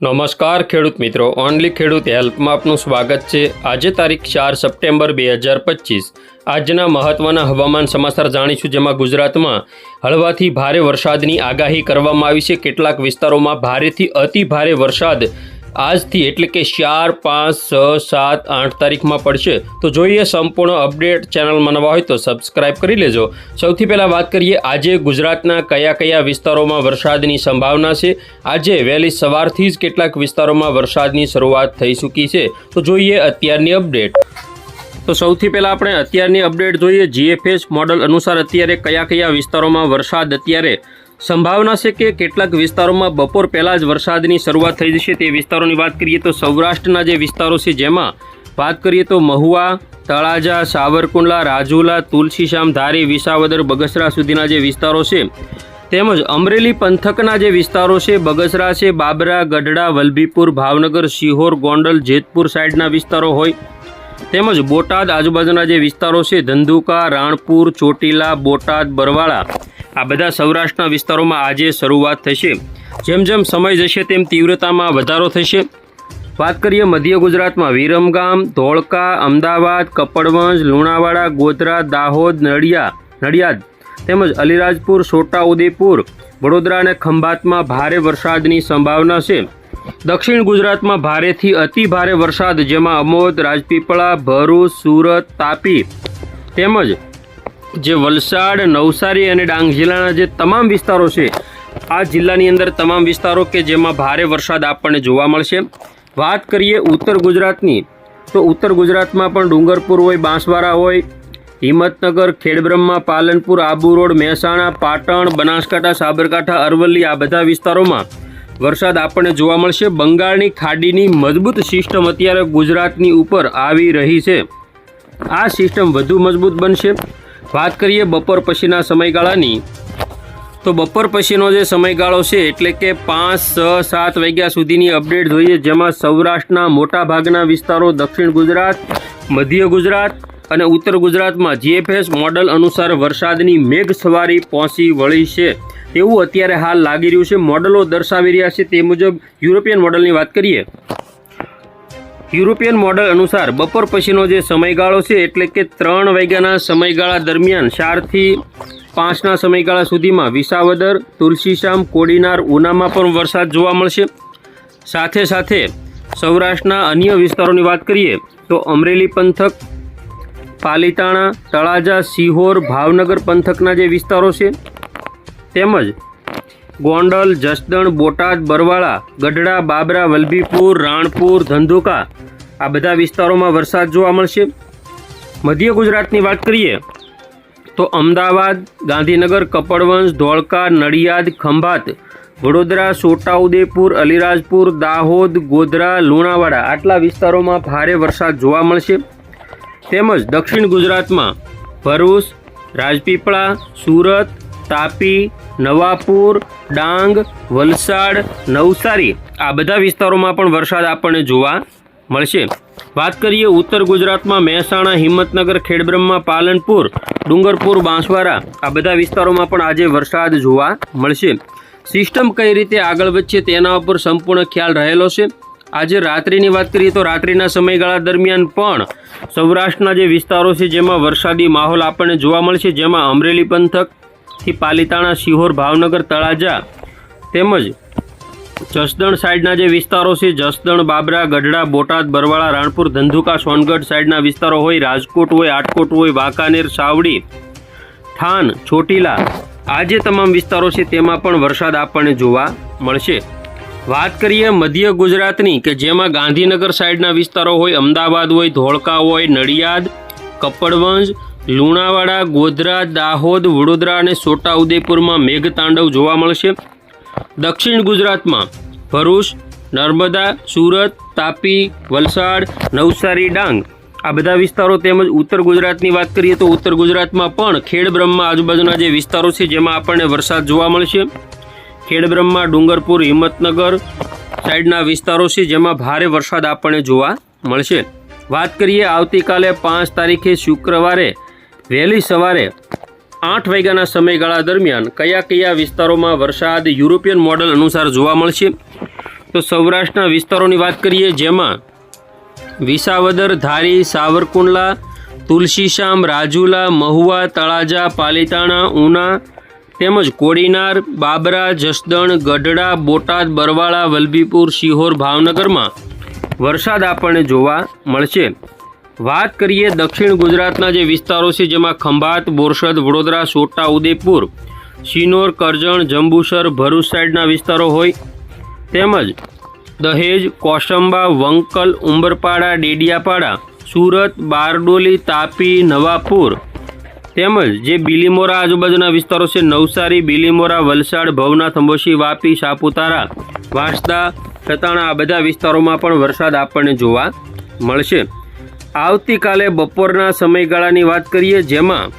નમસ્કાર ખેડૂત મિત્રો, ઓનલી ખેડૂત હેલ્પમાં આપનું સ્વાગત છે. આજે તારીખ ચાર સપ્ટેમ્બર બે હજાર પચીસ. આજના મહત્વના હવામાન સમાચાર જાણીશું જેમાં ગુજરાતમાં હળવાથી ભારે વરસાદની આગાહી કરવામાં આવી છે. કેટલાક વિસ્તારોમાં ભારેથી અતિ ભારે વરસાદ આજથી એટલે કે ચાર, પાંચ, છ, સાત, આઠ તારીખમાં પડશે. તો જોઈએ સંપૂર્ણ અપડેટ ચેનલમાં નવા હોય તો સબસ્ક્રાઇબ કરી લેજો. સૌથી પહેલાં વાત કરીએ, આજે ગુજરાતના કયા કયા વિસ્તારોમાં વરસાદની સંભાવના છે? આજે વહેલી સવારથી જ કેટલાક વિસ્તારોમાં વરસાદની શરૂઆત થઈ ચૂકી છે. તો જોઈએ અત્યારની અપડેટ. તો સૌથી પહેલાં આપણે અત્યારની અપડેટ જોઈએ. જીએફએસ મોડલ અનુસાર અત્યારે કયા કયા વિસ્તારોમાં વરસાદ અત્યારે સંભાવના છે કે કેટલાક વિસ્તારોમાં બપોર પહેલાં જ વરસાદની શરૂઆત થઈ જશે તે વિસ્તારોની વાત કરીએ તો સૌરાષ્ટ્રના જે વિસ્તારો છે જેમાં વાત કરીએ તો મહુવા, તળાજા, સાવરકુંડલા, રાજુલા તુલસીશ્યામ ધારી, વિસાવદર, બગસરા સુધીના જે વિસ્તારો છે તેમજ અમરેલી પંથકના જે વિસ્તારો છે બગસરા છે, બાબરા, ગઢડા, વલભીપુર, ભાવનગર, શિહોર, ગોંડલ, જેતપુર સાઈડના વિસ્તારો હોય. તેમજ બોટાદ આજુબાજુના જે વિસ્તારો છે ધંધુકા, રાણપુર, ચોટીલા, બોટાદ, બરવાળા આ બધા સૌરાષ્ટ્રના વિસ્તારોમાં આજે શરૂઆત થશે. જેમ જેમ સમય જશે તેમ તીવ્રતામાં વધારો થશે. વાત કરીએ મધ્ય ગુજરાતમાં. વિરમગામ, ધોળકા, અમદાવાદ, કપડવંજ, લુણાવાડા, ગોધરા, દાહોદ, નડિયા, નડિયાદ તેમજ અલીરાજપુર, છોટાઉદેપુર, વડોદરા અને ખંભાતમાં ભારે વરસાદની સંભાવના છે. દક્ષિણ ગુજરાતમાં ભારેથી અતિ ભારે વરસાદ, જેમાં અમોદ, રાજપીપળા, ભરૂચ, સુરત, તાપી તેમજ જે વલસાડ, નવસારી અને ડાંગ જિલ્લાના જે તમામ વિસ્તારો છે, આ જિલ્લાની અંદર તમામ વિસ્તારો કે જેમાં ભારે વરસાદ આપણને જોવા મળશે. વાત કરીએ ઉત્તર ગુજરાતની, તો ઉત્તર ગુજરાતમાં પણ ડુંગરપુર હોય, બાંસવાડા હોય, હિંમતનગર, ખેડબ્રહ્મા, પાલનપુર, આબુ રોડ, મહેસાણા, પાટણ, બનાસકાંઠા, સાબરકાંઠા, અરવલ્લી, આ બધા વિસ્તારોમાં વરસાદ આપણને જોવા મળશે. બંગાળની ખાડીની મજબૂત સિસ્ટમ અત્યારે ગુજરાતની ઉપર આવી રહી છે. આ સિસ્ટમ વધુ મજબૂત બનશે. વાત કરીએ બપોર પછીના સમયગાળાની, તો બપોર પછીનો જે સમયગાળો છે, એટલે કે પાંચ, છ, સાત વાગ્યા સુધીની અપડેટ જોઈએ, જેમાં સૌરાષ્ટ્રના મોટા ભાગના વિસ્તારો દક્ષિણ ગુજરાત, મધ્ય ગુજરાત અને ઉત્તર ગુજરાતમાં જીએફએસ મોડલ અનુસાર વરસાદની મેઘ સવારી પહોંચી વળી છે. તેવું અત્યારે હાલ લાગી રહ્યું છે. મોડલો દર્શાવી રહ્યા છે. તે મુજબ યુરોપિયન મોડલની વાત કરીએ યુરોપિયન મોડલ અનુસાર બપોર પછીનો જે સમયગાળો છે, એટલે કે ત્રણ વાગ્યાના સમયગાળા દરમિયાન ચારથી પાંચના સમયગાળા સુધીમાં વિસાવદર, તુલસીશામ, કોડીનાર, ઉનામાં પણ વરસાદ જોવા મળશે. સાથે સાથે સૌરાષ્ટ્રના અન્ય વિસ્તારોની વાત કરીએ, તો અમરેલી પંથક, પાલીતાણા, તળાજા, સિહોર, ભાવનગર પંથકના જે વિસ્તારો છે, તેમજ ગોંડલ, જસદણ, બોટાદ, બરવાળા, ગઢડા, બાબરા, વલભીપુર, રાણપુર, ધંધુકા. આ બધા વિસ્તારોમાં વરસાદ જોવા મળશે. મધ્ય ગુજરાતની વાત કરીએ, તો અમદાવાદ, ગાંધીનગર, કપડવંશ, ધોળકા, નડિયાદ, ખંભાત, વડોદરા, છોટાઉદેપુર, અલીરાજપુર, દાહોદ, ગોધરા, લુણાવાડા આટલા વિસ્તારોમાં ભારે વરસાદ જોવા મળશે. તેમજ દક્ષિણ ગુજરાતમાં ભરૂચ, રાજપીપળા, સુરત, તાપી નવાપુર, ડાંગ, વલસાડ, નવસારી આ બધા વિસ્તારોમાં પણ વરસાદ આપણને જોવા મળશે. વાત કરીએ ઉત્તર ગુજરાતમાં મહેસાણા, હિંમતનગર, ખેડબ્રહ્મા, પાલનપુર, ડુંગરપુર, બાંસવાડા આ બધા વિસ્તારોમાં પણ આજે વરસાદ જોવા મળશે. સિસ્ટમ કઈ રીતે આગળ વધશે તેના ઉપર સંપૂર્ણ ખ્યાલ રહેલો છે. આજે રાત્રિની વાત કરીએ તો રાત્રિના સમયગાળા દરમિયાન પણ સૌરાષ્ટ્રના જે વિસ્તારો છે જેમાં વરસાદી માહોલ આપણને જોવા મળશે, જેમાં અમરેલી પંથકથી પાલિતાણા શિહોર ભાવનગર તળાજા તેમજ જસદણ સાઈડના જે વિસ્તારો છે, જસદણ, બાબરા, ગઢડા, બોટાદ, બરવાળા, રાણપુર, ધંધુકા, સોનગઢ સાઈડના વિસ્તારો હોય, રાજકોટ હોય, આટકોટ હોય, વાંકાનેર, સાવડી, થાન, ચોટીલા, આ જે તમામ વિસ્તારો છે, તેમાં પણ વરસાદ આપણને જોવા મળશે. વાત કરીએ મધ્ય ગુજરાતની કે જેમાં ગાંધીનગર સાઈડના વિસ્તારો હોય, અમદાવાદ હોય, ધોળકા હોય, નડિયાદ, કપડવંજ લુણાવાડા, ગોધરા, દાહોદ, વડોદરા અને છોટાઉદેપુરમાં મેઘતાંડવ જોવા મળશે. દક્ષિણ ગુજરાતમાં ભરૂચ, નર્મદા, સુરત, તાપી, વલસાડ, નવસારી, ડાંગ આ બધા વિસ્તારો તેમજ ઉત્તર ગુજરાતની વાત કરીએ તો ઉત્તર ગુજરાતમાં પણ ખેડબ્રહ્મા આજુબાજુના જે વિસ્તારો છે જેમાં આપણને વરસાદ જોવા મળશે. ખેડબ્રહ્મા, ડુંગરપુર, હિંમતનગર સાઈડના વિસ્તારો છે જેમાં ભારે વરસાદ આપણને જોવા મળશે. વાત કરીએ આવતીકાલે પાંચ તારીખે શુક્રવારે વહેલી સવારે આઠ વાગ્યાના સમયગાળા દરમિયાન કયા કયા વિસ્તારોમાં વરસાદ યુરોપિયન મોડલ અનુસાર જોવા મળશે? તો સૌરાષ્ટ્રના વિસ્તારોની વાત કરીએ, જેમાં વિસાવદર, ધારી, સાવરકુંડલા તુલસીશ્યામ રાજુલા, મહુવા, તળાજા, પાલીતાણા, ઉના તેમજ કોડીનાર, બાબરા, જસદણ, ગઢડા, બોટાદ, બરવાળા, વલભીપુર, શિહોર, ભાવનગરમાં વરસાદ આપણને જોવા મળશે. વાત કરીએ દક્ષિણ ગુજરાતના જે વિસ્તારો છે, જેમાં ખંભાત, બોરસદ, વડોદરા, સોટા ઉદેપુર શિનોર, કરજણ, જંબુસર, ભરૂચ સાઈડના વિસ્તારો હોય. તેમજ દહેજ, કોસંબા, વંકલ, ઉંબરપાડા, ડેડિયાપાડા, સુરત, બારડોલી, તાપી, નવાપુર. તેમજ જે બિલીમોરા આજુબાજુના વિસ્તારો છે, નવસારી, બિલીમોરા, વલસાડ, ભવનાથ, અંબોશી, વાપી, સાપુતારા, વાંસદા સતાણા આ બધા વિસ્તારોમાં પણ વરસાદ આપણને જોવા મળશે. આવતીકાલે બપોરના સમયગાળાની વાત કરીએ, જેમાં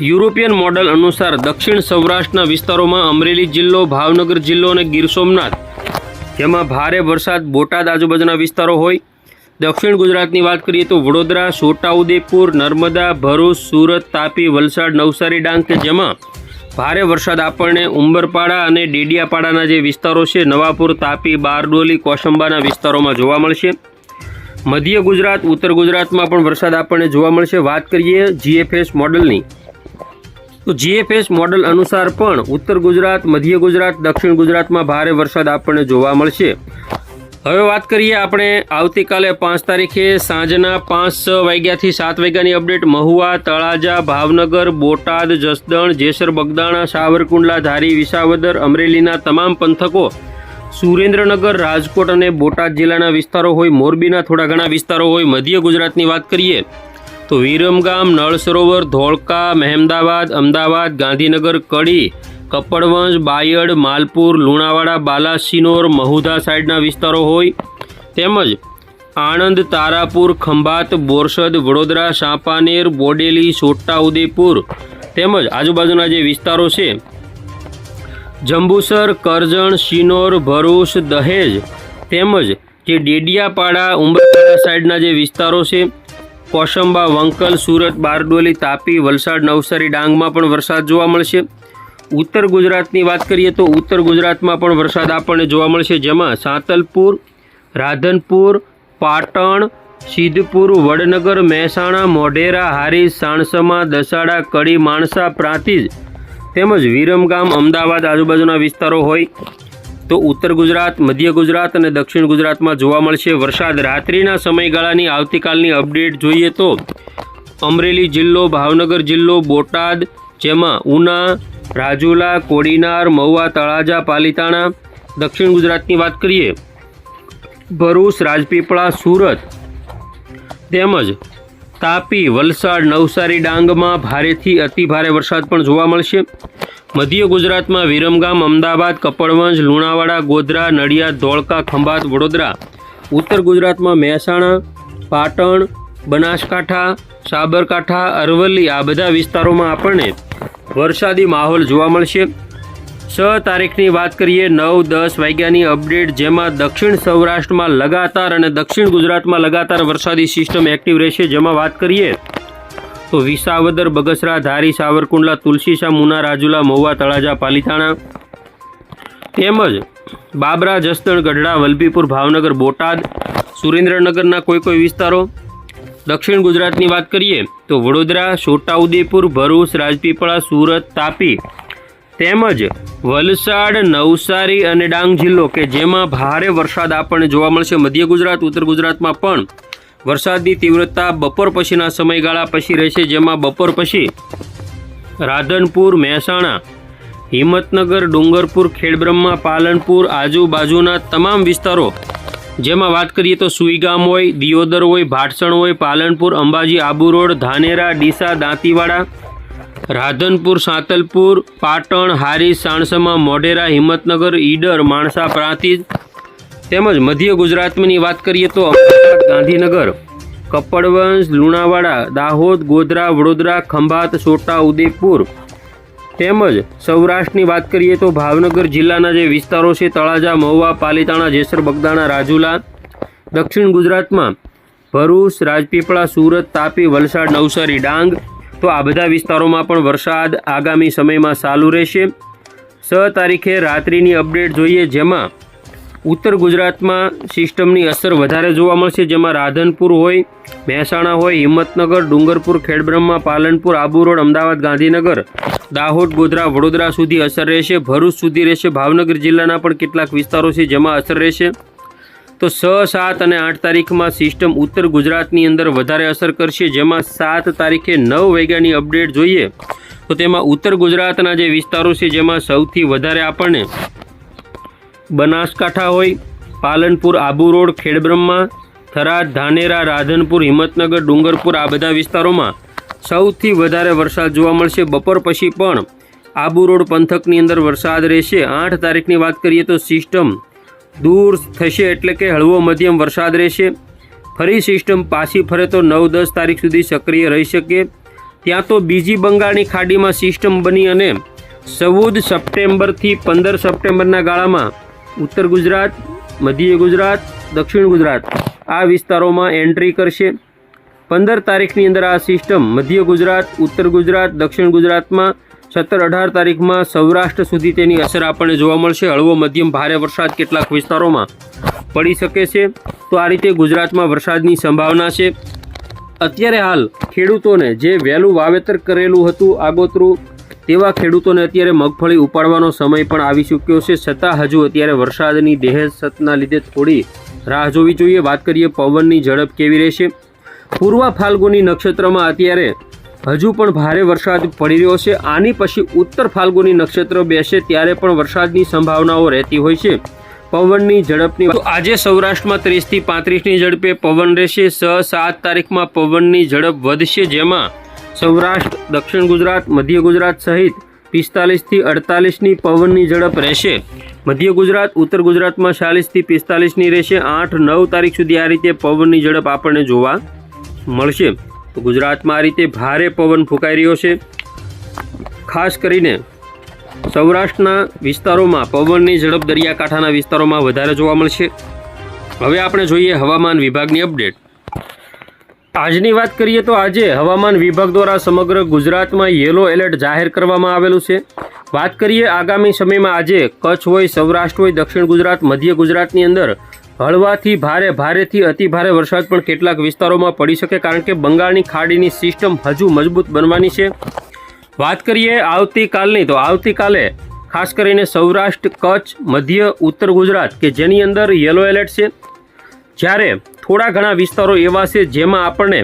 યુરોપિયન મોડલ અનુસાર દક્ષિણ સૌરાષ્ટ્રના વિસ્તારોમાં અમરેલી જિલ્લો, ભાવનગર જિલ્લો અને ગીર સોમનાથ, જેમાં ભારે વરસાદ બોટાદ આજુબાજુના વિસ્તારો હોય. દક્ષિણ ગુજરાતની વાત કરીએ તો વડોદરા, છોટાઉદેપુર, નર્મદા, ભરૂચ, સુરત, તાપી, વલસાડ, નવસારી, ડાંગ કે જેમાં ભારે વરસાદ આપણને ઉંબરપાડા અને ડેડિયાપાડાના જે વિસ્તારો છે, નવાપુર, તાપી, બારડોલી, કોસંબાના વિસ્તારોમાં જોવા મળશે. મધ્ય ગુજરાત, ઉત્તર ગુજરાતમાં પણ વરસાદ આપણને જોવા મળશે. વાત કરીએ જીએફએસ મોડલની. તો જીએફએસ મોડલ અનુસાર પણ ઉત્તર ગુજરાત, મધ્ય ગુજરાત, દક્ષિણ ગુજરાતમાં ભારે વરસાદ આપણને જોવા મળશે. હવે વાત કરીએ આપણે આવતીકાલે પાંચ તારીખે સાંજના પાંચ છ વાગ્યાથી સાત વાગ્યાની અપડેટ. મહુવા, તળાજા, ભાવનગર, બોટાદ, જસદણ, જેસર, બગદાણા, સાવરકુંડલા, ધારી, વિસાવદર, અમરેલીના તમામ પંથકો સુરેન્દ્રનગર, રાજકોટ અને બોટાદ જિલ્લાના વિસ્તારો હોય, મોરબીના થોડા ઘણા વિસ્તારો હોય, મધ્ય ગુજરાતની વાત કરીએ તો વિરમગામ નળ સરોવર ધોળકા, મહેમદાવાદ, અમદાવાદ, ગાંધીનગર, કડી, કપડવંજ, બાયડ, માલપુર, લુણાવાડા, બાલાસિનોર, મહુધા સાઈડના વિસ્તારો હોય. તેમજ આણંદ, તારાપુર, ખંભાત, બોરસદ, વડોદરા, સાંપાનેર, બોડેલી, છોટાઉદેપુર તેમજ આજુબાજુના જે વિસ્તારો છે જંબુસર, કરજણ, શિનોર, ભરૂચ, દહેજ તેમજ જે ડેડિયાપાડા ઉંબરપાડા સાઈડના જે વિસ્તારો છે કોશંબા વંકલ, સુરત, બારડોલી, તાપી, વલસાડ, નવસારી, ડાંગમાં પણ વરસાદ જોવા મળશે. ઉત્તર ગુજરાતની વાત કરીએ તો ઉત્તર ગુજરાતમાં પણ વરસાદ આપણને જોવા મળશે, જેમાં સાંતલપુર, રાધનપુર, પાટણ, સિદ્ધપુર, વડનગર, મહેસાણા, મોઢેરા હારીજ સાણસમા, દસાડા, કડી, માણસા, પ્રાંતિજ તેમજ વિરમગામ અમદાવાદ આજુબાજુના વિસ્તારો હોય તો ઉત્તર ગુજરાત, મધ્ય ગુજરાત અને દક્ષિણ ગુજરાતમાં જોવા મળશે વરસાદ. રાત્રિના સમયગાળાની આવતીકાલની અપડેટ જોઈએ તો અમરેલી જિલ્લો, ભાવનગર જિલ્લો, બોટાદ, જેમાં ઉના, રાજુલા, કોડીનાર, મહુવા, તળાજા, પાલીતાણા, દક્ષિણ ગુજરાતની વાત કરીએ, ભરૂચ, રાજપીપળા, સુરત તેમજ તાપી, વલસાડ, નવસારી ડાંગમાં ભારેથી અતિભારે વરસાદ પણ જોવા મળશે. મધ્ય ગુજરાતમાં વિરમગામ, અમદાવાદ, કપડવંજ, લુણાવાડા, ગોધરા, નડિયાદ, ધોળકા, ખંભાત, વડોદરા, ઉત્તર ગુજરાતમાં મહેસાણા, પાટણ, બનાસકાંઠા, સાબરકાંઠા, અરવલ્લી આ બધા વિસ્તારોમાં આપણને વરસાદી માહોલ જોવા મળશે. છ તારીખની વાત કરીએ, નવ, દસ વાગ્યાની અપડેટ, જેમાં દક્ષિણ સૌરાષ્ટ્રમાં લગાતાર અને દક્ષિણ ગુજરાતમાં લગાતાર વરસાદી સિસ્ટમ એક્ટિવ રહેશે. જેમાં વાત કરીએ તો વિસાવદર, બગસરા, ધારી, સાવરકુંડલા તુલસીશા મુના, રાજુલા, મહુવા, તળાજા, પાલીતાણા તેમજ બાબરા, જસદણ, ગઢડા, વલભીપુર, ભાવનગર, બોટાદ, સુરેન્દ્રનગરના કોઈ કોઈ વિસ્તારો. દક્ષિણ ગુજરાતની વાત કરીએ તો વડોદરા, છોટાઉદેપુર, ભરૂચ, રાજપીપળા, સુરત, તાપી તેમજ વલસાડ, નવસારી અને ડાંગ જિલ્લો કે જેમાં ભારે વરસાદ આપણને જોવા મળશે. મધ્ય ગુજરાત, ઉત્તર ગુજરાતમાં પણ વરસાદની તીવ્રતા બપોર પછીના સમયગાળા પછી રહેશે, જેમાં બપોર પછી રાધનપુર, મહેસાણા, હિંમતનગર, ડુંગરપુર, ખેડબ્રહ્મા, પાલનપુર આજુબાજુના તમામ વિસ્તારો જેમાં વાત કરીએ તો સુઈગામ હોય, દિયોદર હોય, ભાટસણ હોય, પાલનપુર, અંબાજી, આબુ રોડ, ધાનેરા, ડીસા, દાંતીવાડા રાધનપુર, સાંતલપુર, પાટણ હારી સાણસમા, મોઢેરા, હિંમતનગર, ઈડર, માણસા, પ્રાંતિજ તેમજ મધ્ય ગુજરાતની વાત કરીએ તો અમદાવાદ, ગાંધીનગર, કપડવંશ, લુણાવાડા, દાહોદ, ગોધરા, વડોદરા, ખંભાત, સોટા, ઉદયપુર તેમજ સૌરાષ્ટ્રની વાત કરીએ તો ભાવનગર જિલ્લાના જે વિસ્તારો છે, તળાજા, મહુવા, પાલીતાણા, જેસર, બગદાણા, રાજુલા, દક્ષિણ ગુજરાતમાં ભરૂચ, રાજપીપળા, સુરત, તાપી, વલસાડ, નવસારી, ડાંગ તો આ બધા વિસ્તારોમાં પણ વરસાદ આગામી સમયમાં ચાલુ રહેશે. છ તારીખે રાત્રિની અપડેટ જોઈએ, જેમાં ઉત્તર ગુજરાતમાં સિસ્ટમની અસર વધારે જોવા મળશે, જેમાં રાધનપુર હોય, મહેસાણા હોય, હિંમતનગર, ડુંગરપુર, ખેડબ્રહ્મા, પાલનપુર, આબુ રોડ, અમદાવાદ, ગાંધીનગર, દાહોદ, ગોધરા, વડોદરા સુધી અસર રહેશે, ભરૂચ સુધી રહેશે, ભાવનગર જિલ્લાના પણ કેટલાક વિસ્તારો છે જેમાં અસર રહેશે. તો છ, સાત અને આઠ તારીખમાં સિસ્ટમ ઉત્તર ગુજરાતની અંદર વધારે અસર કરશે, જેમાં સાત તારીખે નવ વાગ્યાની અપડેટ જોઈએ. તો તેમાં ઉત્તર ગુજરાતના જે વિસ્તારો છે, જેમાં સૌથી વધારે આપણને બનાસકાંઠા હોય, પાલનપુર, આબુ રોડ, ખેડબ્રહ્મા, થરાદ, ધાનેરા, રાધનપુર, હિંમતનગર, ડુંગરપુર, આ બધા વિસ્તારોમાં સૌથી વધારે વરસાદ જોવા મળશે. બપોર પછી પણ આબુ રોડ પંથકની અંદર વરસાદ રહેશે. આઠ તારીખની વાત કરીએ તો સિસ્ટમ દૂર થશે એટલે કે હળવો મધ્યમ વરસાદ રહેશે. ફરી સિસ્ટમ પાછી ફરે તો નવ દસ તારીખ સુધી સક્રિય રહી શકે. ત્યાં તો બીજી બંગાળની ખાડીમાં સિસ્ટમ બની અને ચૌદ સપ્ટેમ્બરથી પંદર સપ્ટેમ્બરના ગાળામાં ઉત્તર ગુજરાત, મધ્ય ગુજરાત, દક્ષિણ ગુજરાત આ વિસ્તારોમાં એન્ટ્રી કરશે. પંદર તારીખની અંદર આ સિસ્ટમ મધ્ય ગુજરાત, ઉત્તર ગુજરાત, દક્ષિણ ગુજરાતમાં સત્તર અઢાર તારીખમાં સૌરાષ્ટ્ર સુધી તેની અસર આપણને જોવા મળશે. હળવો મધ્યમ ભારે વરસાદ કેટલાક વિસ્તારોમાં પડી શકે છે. તો આ રીતે ગુજરાતમાં વરસાદની સંભાવના છે. અત્યારે હાલ ખેડૂતોને જે વહેલું વાવેતર કરેલું હતું આગોતરું, તેવા ખેડૂતોને અત્યારે મગફળી ઉપાડવાનો સમય પણ આવી ચૂક્યો છે. છતાં હજુ અત્યારે વરસાદની દેહસતના લીધે થોડી રાહ જોવી જોઈએ. વાત કરીએ પવનની, ઝડપ કેવી રહેશે? પૂર્વ ફાલ્ગુની નક્ષત્રમાં અત્યારે હજુ પણ ભારે વરસાદ પડી રહ્યો છે. આની પછી ઉત્તર ફાલ્ગુની નક્ષત્ર બેસે ત્યારે પણ વરસાદની સંભાવનાઓ રહેતી હોય છે. પવનની ઝડપની આજે સૌરાષ્ટ્રમાં ત્રીસથી પાંત્રીસની ઝડપે પવન રહેશે. છ સાત તારીખમાં પવનની ઝડપ વધશે, જેમાં સૌરાષ્ટ્ર, દક્ષિણ ગુજરાત, મધ્ય ગુજરાત સહિત પિસ્તાલીસથી અડતાલીસની પવનની ઝડપ રહેશે. મધ્ય ગુજરાત, ઉત્તર ગુજરાતમાં ચાલીસથી પિસ્તાલીસની રહેશે. આઠ, નવ તારીખ સુધી આ રીતે પવનની ઝડપ આપણને જોવા મળશે. તો ગુજરાતમાં આ રીતે ભારે પવન ફૂંકાઈ રહ્યો છે. ખાસ કરીને સૌરાષ્ટ્રના વિસ્તારોમાં પવનની ઝડપ દરિયાકાંઠાના વિસ્તારોમાં વધારે જોવા મળશે. હવે આપણે જોઈએ હવામાન વિભાગની અપડેટ. આજની વાત કરીએ તો આજે હવામાન વિભાગ દ્વારા સમગ્ર ગુજરાતમાં યેલો એલર્ટ જાહેર કરવામાં આવેલું છે. વાત કરીએ આગામી સમયમાં આજે કચ્છ હોય સૌરાષ્ટ્ર હોય દક્ષિણ ગુજરાત, મધ્ય ગુજરાતની અંદર હળવાથી ભારે, ભારેથી અતિ ભારે વરસાદ પણ કેટલાક વિસ્તારોમાં પડી શકે કારણ કે બંગાળની ખાડીની સિસ્ટમ હજુ મજબૂત બનવાની છે. વાત કરીએ આવતીકાલની, તો આવતીકાલે ખાસ કરીને સૌરાષ્ટ્ર, કચ્છ, મધ્ય, ઉત્તર ગુજરાત કે જેની અંદર યલો એલર્ટ છે. જ્યારે થોડા ઘણા વિસ્તારો એવા છે જેમાં આપણને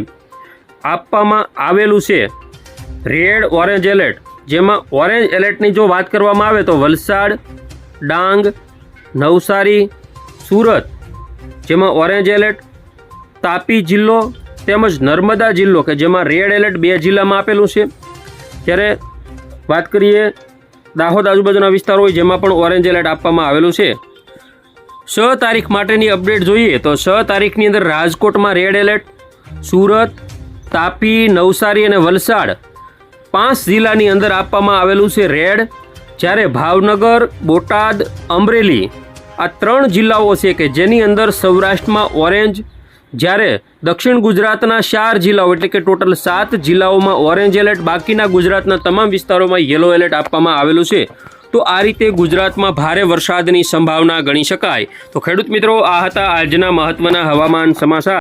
આપવામાં આવેલું છે રેડ ઓરેન્જ એલર્ટ. જેમાં ઓરેન્જ એલર્ટની જો વાત કરવામાં આવે તો વલસાડ, ડાંગ, નવસારી, સુરત જેમાં ઓરેન્જ એલર્ટ તાપી જિલ્લો તેમજ નર્મદા જિલ્લો, કે જેમાં રેડ એલર્ટ બે જિલ્લામાં આપેલું છે. ત્યારે વાત કરીએ દાહોદ આજુબાજુના વિસ્તારો હોય, જેમાં પણ ઓરેન્જ એલર્ટ આપવામાં આવેલું છે. છ તારીખ માટેની અપડેટ જોઈએ તો છ તારીખની અંદર રાજકોટમાં રેડ એલર્ટ સુરત, તાપી, નવસારી અને વલસાડ પાંચ જિલ્લાની અંદર આપવામાં આવેલું છે રેડ જ્યારે ભાવનગર, બોટાદ, અમરેલી આ ત્રણ જિલ્લાઓ છે કે જેની અંદર સૌરાષ્ટ્રમાં ઓરેન્જ, જ્યારે દક્ષિણ ગુજરાતના ચાર જિલ્લાઓ, એટલે કે ટોટલ સાત જિલ્લાઓમાં ઓરેન્જ એલર્ટ, બાકીના ગુજરાતના તમામ વિસ્તારોમાં યલો એલર્ટ આપવામાં આવેલું છે. તો આ રીતે ગુજરાતમાં ભારે વરસાદની સંભાવના ગણી શકાય. તો ખેડૂત મિત્રો, આ હતા આજના મહત્વના હવામાન સમાચાર.